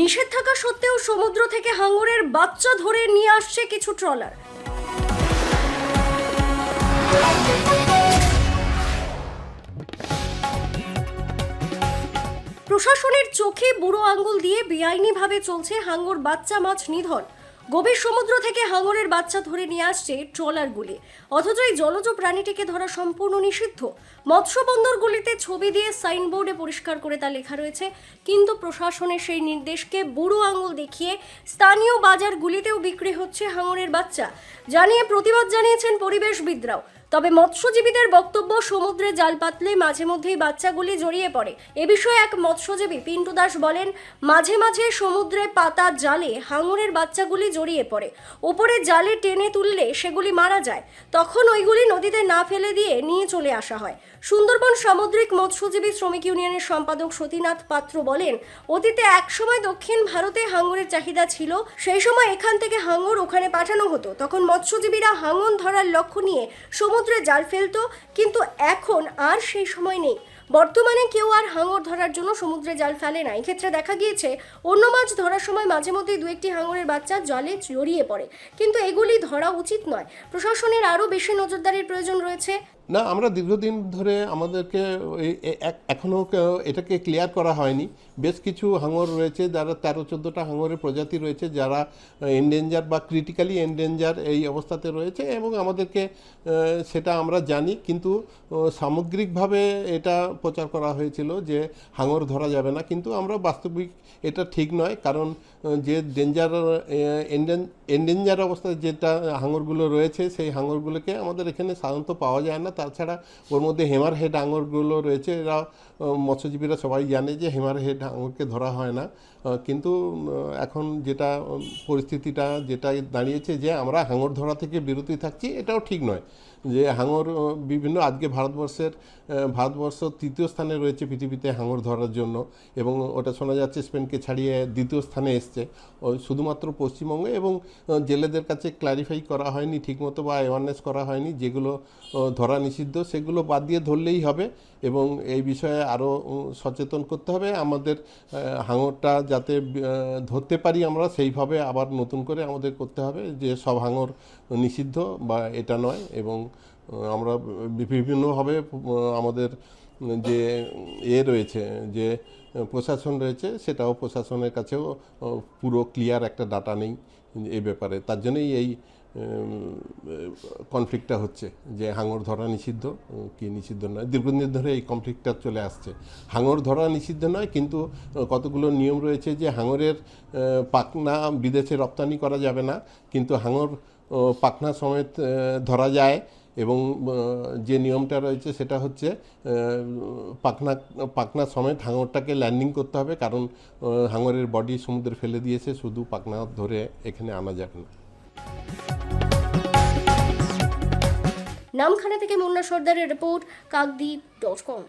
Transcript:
নিষেধ থাকা সত্ত্বেও সমুদ্র থেকে হাঙ্গরের বাচ্চা ধরে নিয়ে আসছে কিছু ট্রলার। প্রশাসনের চোখে বুড়ো আঙ্গুল দিয়ে বেআইনিভাবে চলছে হাঙ্গর বাচ্চা মাছ নিধন। গভীর সমুদ্র থেকে হাঙরের বাচ্চা ধরে নিয়ে আসছে ট্রলারগুলি অথচ এই জলজ প্রাণীটিকে ধরা সম্পূর্ণ নিষিদ্ধ। মৎস্য বন্দরগুলিতে ছবি দিয়ে সাইনবোর্ডে পরিষ্কার করে তা লেখা রয়েছে। কিন্তু প্রশাসনের সেই নির্দেশকে বুড়ো আঙুল দেখিয়ে স্থানীয় বাজারগুলিতেও বিক্রি হচ্ছে হাঙরের বাচ্চা। জানিয়ে প্রতিবাদ জানিয়েছেন পরিবেশবিদরাও। তবে মৎস্যজীবীদের বক্তব্য, সমুদ্রে জাল পাতলে মাঝে মধ্যেই বাচ্চাগুলি জড়িয়ে পড়ে। এ বিষয়ে এক মৎস্যজীবী পিন্টু দাস বলেন, মাঝে মাঝে সমুদ্রে পাতা জালে হাঙরের বাচ্চাগুলি জড়িয়ে পড়ে। ওপরে জালে টেনে তুললে সেগুলি মারা যায়। তখন ওইগুলি নদীতে না ফেলে দিয়ে নিয়ে চলে আসা হয়। সুন্দরবন সামুদ্রিক মৎস্যজীবী শ্রমিক ইউনিয়নের সম্পাদক সতীনাথ পাত্র বলেন, অতীতে একসময় দক্ষিণ ভারতে হাঙরের চাহিদা ছিল। সেই সময় এখান থেকে হাঙর ওখানে পাঠানো হতো। তখন মৎস্যজীবীরা হাঙন ধরার লক্ষ্য নিয়ে সমুদ্রে জাল ফেলতো কিন্তু এখন আর সেই সময় নেই। বর্তমানে কেউ আর হাঙর ধরার জন্য সমুদ্রে জাল ফেলে না। এক্ষেত্রে দেখা গিয়েছে, অন্য মাছ ধরার সময় মাঝে মধ্যেই দু একটি হাঙরের বাচ্চা জলে জড়িয়ে পড়ে। কিন্তু এগুলি ধরা উচিত নয়। প্রশাসনের আরও বেশি নজরদারির প্রয়োজন রয়েছে। না, আমরা দীর্ঘদিন ধরে আমাদেরকে এই- এ- এক- এখনও কে- এটাকে ক্লিয়ার করা হয়নি। বেশ কিছু হাঙর রয়েছে, যারা তেরো, চোদ্দোটা হাঙরের প্রজাতি রয়েছে, যারা এন্ডেঞ্জার বা ক্রিটিক্যালি এন্ডেঞ্জার এই অবস্থাতে রয়েছে এবং আমাদেরকে সেটা আমরা জানি। কিন্তু সামগ্রিকভাবে এটা প্রচার করা হয়েছিল যে হাঙর ধরা যাবে না, কিন্তু আমরা বাস্তবিক এটা ঠিক নয়, কারণ যে ডেঞ্জার এন্ডেঞ্জার অবস্থায় যেটা হাঙরগুলো রয়েছে, সেই হাঙরগুলোকে আমাদের এখানে সাধারণত পাওয়া যায় না। তাছাড়া ওর মধ্যে হেমার হেড আঙুরগুলো রয়েছে, এরা মৎস্যজীবীরা সবাই জানে যে হেমার হেড আঙুরকে ধরা হয় না কিন্তু এখন যেটা পরিস্থিতিটা যেটা দাঁড়িয়েছে যে আমরা হাঙর ধরা থেকে বিরতি থাকছি, এটাও ঠিক নয়। যে হাঙর বিভিন্ন আজকে ভারতবর্ষের ভারতবর্ষ তৃতীয় স্থানে রয়েছে পৃথিবীতে হাঙর ধরার জন্য এবং ওটা শোনা যাচ্ছে স্পেনকে ছাড়িয়ে দ্বিতীয় স্থানে এসছে। শুধুমাত্র পশ্চিমবঙ্গে এবং জেলেদের কাছে ক্লারিফাই করা হয়নি, ঠিকমতো বা অ্যাওয়ারনেস করা হয়নি যেগুলো ধরা নিষিদ্ধ, সেগুলো বাদ দিয়ে ধরলেই হবে এবং এই বিষয়ে আরও সচেতন করতে হবে। আমাদের হাঙরটা যাতে ধরতে পারি আমরা, সেইভাবে আবার নতুন করে আমাদের করতে হবে যে সব হাঙর নিষিদ্ধ বা এটা নয় এবং আমরা বিভিন্নভাবে আমাদের যে এ রয়েছে, যে প্রশাসন রয়েছে, সেটাও প্রশাসনের কাছেও পুরো ক্লিয়ার একটা ডাটা নেই এ ব্যাপারে। তার জন্যই এই কনফ্লিক্টটা হচ্ছে যে হাঙর ধরা নিষিদ্ধ, কি নিষিদ্ধ নয়। দীর্ঘদিন ধরে এই কনফ্লিক্টটা চলে আসছে। হাঙর ধরা নিষিদ্ধ নয়, কিন্তু কতগুলো নিয়ম রয়েছে যে হাঙরের পাখনা বিদেশে রপ্তানি করা যাবে না, কিন্তু হাঙর পাখনা সমেত ধরা যায়। এবং যে নিয়মটা রয়েছে সেটা হচ্ছে পাখনা পাখনা সমেত হাঙরটাকে ল্যান্ডিং করতে হবে। কারণ হাঙরের বডি সমুদ্রে ফেলে দিয়েছে, শুধু পাখনা ধরে এখানে আনা যাবে না। নামখানা থেকে মুন্না সর্দারের রিপোর্ট কাকদ্বীপ ডট কম